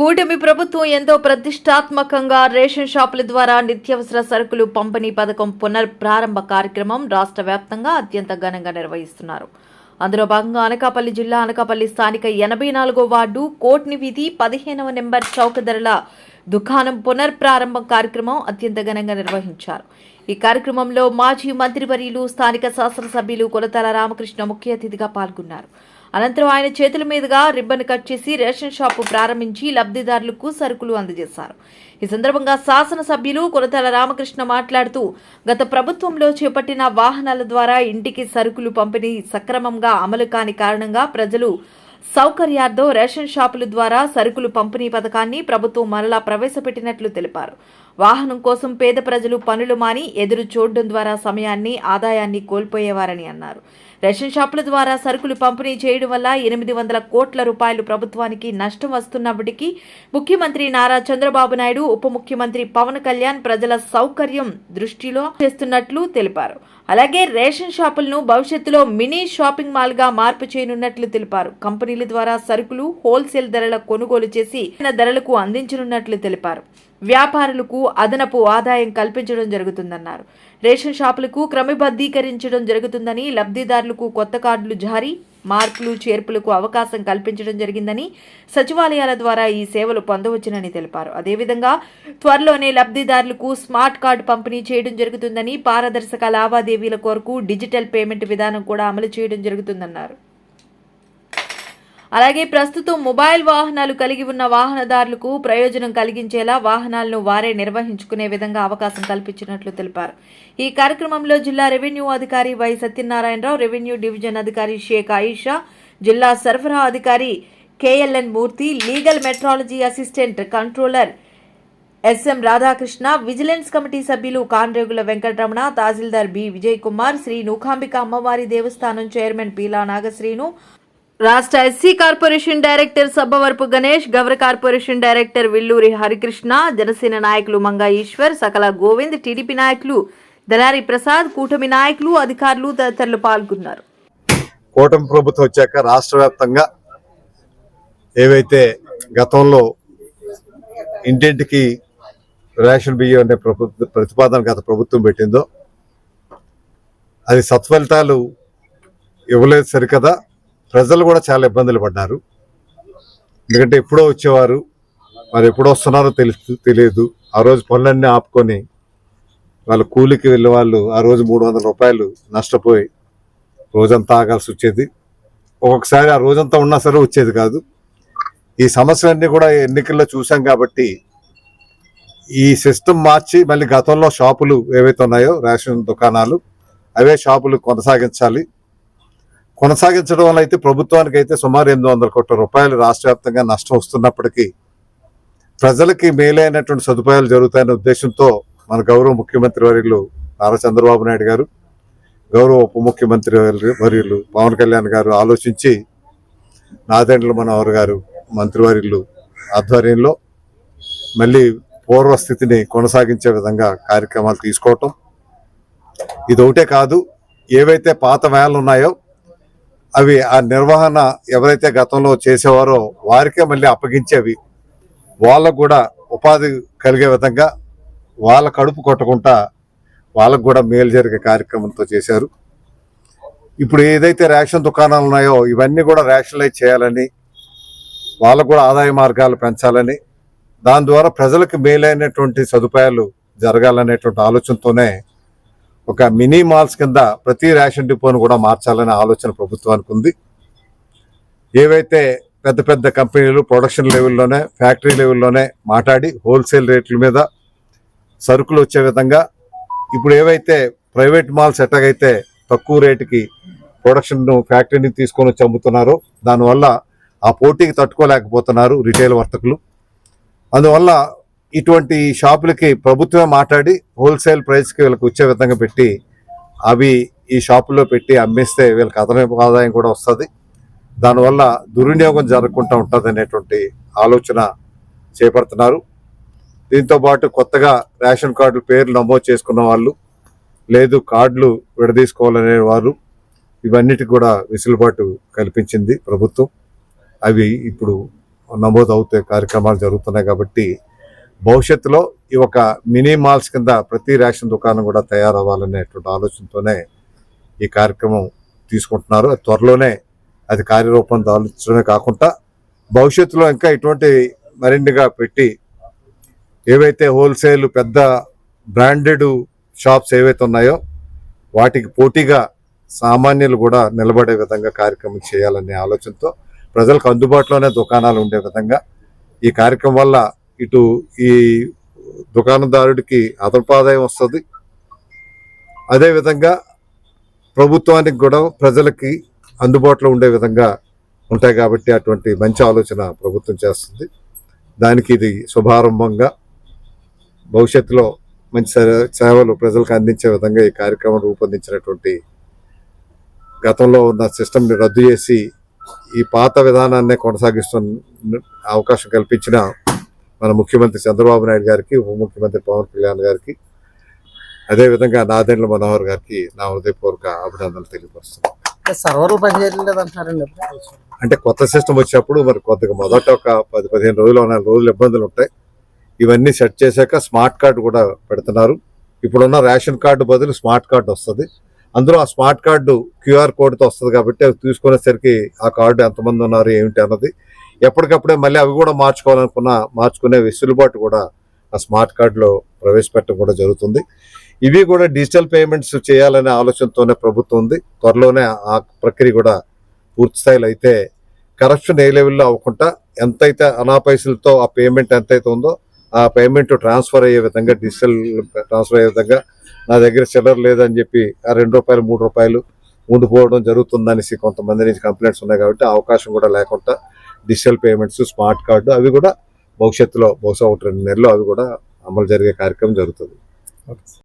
కూటమి ప్రభుత్వం ఎంతో ప్రతిష్టాత్మకంగా రేషన్ షాపుల ద్వారా నిత్యావసర సరుకులు పంపిణీ పథకం పునర్ప్రారంభ కార్యక్రమం రాష్ట్ర వ్యాప్తంగా అత్యంత ఘనంగా నిర్వహిస్తున్నారు. అందులో భాగంగా అనకాపల్లి జిల్లా అనకాపల్లి స్థానిక ఎనభై నాలుగో వార్డు కోట్ని వీధి పదిహేనవ నెంబర్ చౌక ధరల దుకాణం పునర్ప్రారంభ కార్యక్రమం అత్యంత ఘనంగా నిర్వహించారు. ఈ కార్యక్రమంలో మాజీ మంత్రివర్యులు స్థానిక శాసనసభ్యులు కొలతల రామకృష్ణ ముఖ్య అతిథిగా పాల్గొన్నారు. అనంతరం ఆయన చేతుల మీదుగా రిబ్బన్ కట్ చేసి రేషన్ షాపు ప్రారంభించి లబ్ధిదారులకు సరుకులు అందజేశారు. ఈ సందర్భంగా శాసనసభ్యులు కొరతల రామకృష్ణ మాట్లాడుతూ గత ప్రభుత్వంలో చేపట్టిన వాహనాల ద్వారా ఇంటికి సరుకులు పంపిణీ సక్రమంగా అమలు కాని కారణంగా ప్రజలు సౌకర్యార్థం రేషన్ షాపుల ద్వారా సరుకులు పంపిణీ పథకాన్ని ప్రభుత్వం మరలా ప్రవేశపెట్టినట్లు తెలిపారు. వాహనం కోసం పేద ప్రజలు పనులు మాని ఎదురు చూడడం ద్వారా సమయాన్ని ఆదాయాన్ని కోల్పోయేవారని అన్నారు. రేషన్ షాపుల ద్వారా సరుకులు పంపిణీ చేయడం వల్ల ఎనిమిది వందల కోట్ల రూపాయలు ప్రభుత్వానికి నష్టం వస్తున్నప్పటికీ ముఖ్యమంత్రి నారా చంద్రబాబు నాయుడు ఉప ముఖ్యమంత్రి పవన్ కళ్యాణ్ ప్రజల సౌకర్యం దృష్టిలో చేస్తున్నట్లు తెలిపారు. అలాగే రేషన్ షాపులను భవిష్యత్తులో మినీ షాపింగ్ మాల్గా మార్పు చేయనున్నట్లు తెలిపారు. కంపెనీల ద్వారా సరుకులు హోల్సేల్ ధరల కొనుగోలు చేసి ధరలకు అందించనున్నట్లు తెలిపారు. వ్యాపారులకు అదనపు ఆదాయం కల్పించడం జరుగుతుందన్నారు. రేషన్ షాపులకు క్రమబద్ధీకరించడం జరుగుతుందని లబ్ధిదారులకు కొత్త కార్డులు జారీ మార్పులు చేర్పులకు అవకాశం కల్పించడం జరిగిందని సచివాలయాల ద్వారా ఈ సేవలు పొందవచ్చునని తెలిపారు. అదేవిధంగా త్వరలోనే లబ్ధిదారులకు స్మార్ట్ కార్డు పంపిణీ చేయడం జరుగుతుందని పారదర్శక లావాదేవీల కొరకు డిజిటల్ పేమెంట్ విధానం కూడా అమలు చేయడం జరుగుతుందన్నారు. అలాగే ప్రస్తుతం మొబైల్ వాహనాలు కలిగి ఉన్న వాహనదారులకు ప్రయోజనం కలిగించేలా వాహనాలను వారే నిర్వహించుకునే విధంగా అవకాశం కల్పించినట్లు తెలిపారు. ఈ కార్యక్రమంలో జిల్లా రెవెన్యూ అధికారి వై సత్యనారాయణరావు రెవెన్యూ డివిజన్ అధికారి షేక్ ఆయిషా జిల్లా సరఫరా అధికారి KLN Murthy legal metrology assistant controller SM Radhakrishna vigilance committee సభ్యులు కాన్రేగుల వెంకటరమణ తహసీల్దార్ బి విజయ్ కుమార్ శ్రీ నూకాంబిక అమ్మవారి దేవస్థానం చైర్మన్ పీలా నాగశ్రీను రాష్ట్ర SC corporation director Sabbavarapu Ganesh Gowra corporation director Villuri Harikrishna Janasena నాయకులు మంగా ఈశ్వర్ సకల గోవింద్ టీడీపీ నాయకులు దళారి ప్రసాద్ కూటమి నాయకులు అధికారులు తదితరులు పాల్గొన్నారు. కూటమి ప్రభుత్వం వచ్చాక రాష్ట్ర వ్యాప్తంగా ఏవైతే గతంలో ఇంటింటికి రేషన్ బియ్యం అనే ప్రభుత్వ ప్రతిపాదన గత ప్రభుత్వం పెట్టిందో అది సత్ఫలితాలు ఇవ్వలేదు సరికదా. ప్రజలు కూడా చాలా ఇబ్బందులు పడ్డారు. ఎందుకంటే ఎప్పుడో వచ్చేవారు మరి ఎప్పుడో వస్తున్నారో తెలుసు తెలియదు. ఆ రోజు పనులన్నీ ఆపుకొని వాళ్ళ కూలికి వెళ్ళే వాళ్ళు ఆ రోజు మూడు వందల రూపాయలు నష్టపోయి రోజంతా ఆగాల్సి వచ్చేది. ఒక్కొక్కసారి ఆ రోజంతా ఉన్నా సరే వచ్చేది కాదు. ఈ సమస్యలన్నీ కూడా ఎన్నికల్లో చూసాం కాబట్టి ఈ సిస్టమ్ మార్చి మళ్ళీ గతంలో షాపులు ఏవైతే ఉన్నాయో రేషన్ దుకాణాలు అవే షాపులు కొనసాగించాలి. కొనసాగించడం వల్ల అయితే ప్రభుత్వానికి అయితే సుమారు ఎనిమిది వందల కోట్ల రూపాయలు రాష్ట్ర వ్యాప్తంగా నష్టం వస్తున్నప్పటికీ ప్రజలకి మేలైనటువంటి సదుపాయాలు జరుగుతాయనే ఉద్దేశంతో మన గౌరవ ముఖ్యమంత్రి వర్యులు నారా చంద్రబాబు నాయుడు గారు గౌరవ ఉప ముఖ్యమంత్రి వర్యులు- వర్యులు పవన్ కళ్యాణ్ గారు ఆలోచించి నాదెండ్ల మనోహర్ గారు మంత్రివర్యులు ఆధ్వర్యంలో మళ్ళీ పూర్వస్థితిని కొనసాగించే విధంగా కార్యక్రమాలు తీసుకోవటం. ఇది ఒకటే కాదు ఏవైతే పాత వ్యాన్లు ఉన్నాయో అవి ఆ నిర్వహణ ఎవరైతే గతంలో చేసేవారో వారికే మళ్ళీ అప్పగించేవి. వాళ్ళకు కూడా ఉపాధి కలిగే విధంగా వాళ్ళ కడుపు కొట్టకుండా వాళ్ళకు కూడా మేలు జరిగే కార్యక్రమంతో చేశారు. ఇప్పుడు ఏదైతే రేషన్ దుకాణాలు ఉన్నాయో ఇవన్నీ కూడా రేషనలైజ్ చేయాలని వాళ్ళకు కూడా ఆదాయ మార్గాలు పెంచాలని దాని ద్వారా ప్రజలకు మేలైనటువంటి సదుపాయాలు జరగాలనేటువంటి ఆలోచనతోనే ఒక మినీ మాల్స్ కింద ప్రతి రేషన్ డిపోను కూడా మార్చాలనే ఆలోచన ప్రభుత్వానికి ఉంది. ఏవైతే పెద్ద పెద్ద కంపెనీలు ప్రొడక్షన్ లెవెల్లోనే ఫ్యాక్టరీ లెవెల్లోనే మాట్లాడి హోల్సేల్ రేట్ల మీద సరుకులు వచ్చే విధంగా ఇప్పుడు ఏవైతే ప్రైవేట్ మాల్స్ ఎట్లాగైతే తక్కువ రేటుకి ప్రొడక్షన్ను ఫ్యాక్టరీని తీసుకొని వచ్చి అమ్ముతున్నారో దానివల్ల ఆ పోటీకి తట్టుకోలేకపోతున్నారు రిటైల్ వర్తకులు. అందువల్ల ఇటువంటి షాపులకి ప్రభుత్వమే మాట్లాడి హోల్సేల్ ప్రైస్కి వీళ్ళకి వచ్చే విధంగా పెట్టి అవి ఈ షాపుల్లో పెట్టి అమ్మేస్తే వీళ్ళకి అదనపు ఆదాయం కూడా వస్తుంది. దానివల్ల దుర్వినియోగం జరగకుండా ఉంటుంది అనేటువంటి ఆలోచన చేపడుతున్నారు. దీంతో పాటు కొత్తగా రేషన్ కార్డులు పేర్లు నమోదు చేసుకున్న వాళ్ళు లేదు కార్డులు విడదీసుకోవాలనే వారు ఇవన్నిటికి కూడా వెసులుబాటు కల్పించింది ప్రభుత్వం. అవి ఇప్పుడు నమోదు అవుతాయి కార్యక్రమాలు జరుగుతున్నాయి కాబట్టి భవిష్యత్తులో ఈ ఒక మినీ మాల్స్ కింద ప్రతి రేషన్ దుకాణం కూడా తయారవ్వాలనేటువంటి ఆలోచనతోనే ఈ కార్యక్రమం తీసుకుంటున్నారు. త్వరలోనే అది కార్యరూపం దాల్చడమే కాకుండా భవిష్యత్తులో ఇంకా ఇటువంటి మరిన్నిగా పెట్టి ఏవైతే హోల్సేల్ పెద్ద బ్రాండెడ్ షాప్స్ ఏవైతే ఉన్నాయో వాటికి పోటీగా సామాన్యులు కూడా నిలబడే విధంగా కార్యక్రమం చేయాలనే ఆలోచనతో ప్రజలకు అందుబాటులోనే దుకాణాలు ఉండే విధంగా ఈ కార్యక్రమం వల్ల ఇటు ఈ దుకాణదారుడికి అదనపు ఆదాయం వస్తుంది అదేవిధంగా ప్రభుత్వానికి కూడా ప్రజలకి అందుబాటులో ఉండే విధంగా ఉంటాయి కాబట్టి అటువంటి మంచి ఆలోచన ప్రభుత్వం చేస్తుంది. దానికి ఇది శుభారంభంగా భవిష్యత్తులో మంచి సేవలు ప్రజలకు అందించే విధంగా ఈ కార్యక్రమం రూపొందించినటువంటి గతంలో ఉన్న సిస్టమ్ని రద్దు చేసి ఈ పాత విధానాన్నే కొనసాగిస్తున్న అవకాశం కల్పించిన మన ముఖ్యమంత్రి చంద్రబాబు నాయుడు గారికి ఉప ముఖ్యమంత్రి పవన్ కళ్యాణ్ గారికి అదేవిధంగా నాదెండ్ల మనోహర్ గారికి నా హృదయపూర్వక అభినందనలు తెలియపరుస్తున్నాను. అంటే కొత్త సిస్టమ్ వచ్చినప్పుడు మరి కొద్దిగా మొదట ఒక పది పదిహేను రోజులు నాలుగు రోజులు ఇబ్బందులు ఉంటాయి. ఇవన్నీ సెట్ చేశాక స్మార్ట్ కార్డు కూడా పెడుతున్నారు. ఇప్పుడున్న రేషన్ కార్డు బదులు స్మార్ట్ కార్డు వస్తుంది. అందులో ఆ స్మార్ట్ కార్డు క్యూఆర్ కోడ్తో వస్తుంది కాబట్టి అవి తీసుకునేసరికి ఆ కార్డు ఎంతమంది ఉన్నారు ఏమిటి అన్నది ఎప్పటికప్పుడే మళ్ళీ అవి కూడా మార్చుకోవాలనుకున్న మార్చుకునే వెసులుబాటు కూడా ఆ స్మార్ట్ కార్డులో ప్రవేశపెట్టడం కూడా జరుగుతుంది. ఇవి కూడా డిజిటల్ పేమెంట్స్ చేయాలనే ఆలోచనతోనే ప్రభుత్వం ఉంది. త్వరలోనే ఆ ప్రక్రియ కూడా పూర్తి స్థాయిలో అయితే కరప్షన్ ఏ లెవెల్లో అవ్వకుండా ఎంతైతే అనాపైసలతో ఆ పేమెంట్ ఎంతైతే ఉందో ఆ పేమెంట్ ట్రాన్స్ఫర్ అయ్యే విధంగా డిజిటల్ ట్రాన్స్ఫర్ అయ్యే విధంగా నా దగ్గర చిల్లర లేదని చెప్పి ఆ రెండు రూపాయలు మూడు రూపాయలు ఉండిపోవడం జరుగుతుందనేసి కొంతమంది నుంచి కంప్లైంట్స్ ఉన్నాయి కాబట్టి అవకాశం కూడా లేకుండా డిజిటల్ పేమెంట్స్ స్మార్ట్ కార్డు అవి కూడా భవిష్యత్తులో బహుశా ఒకటి రెండు నెలలు అవి కూడా అమలు జరిగే కార్యక్రమం జరుగుతుంది.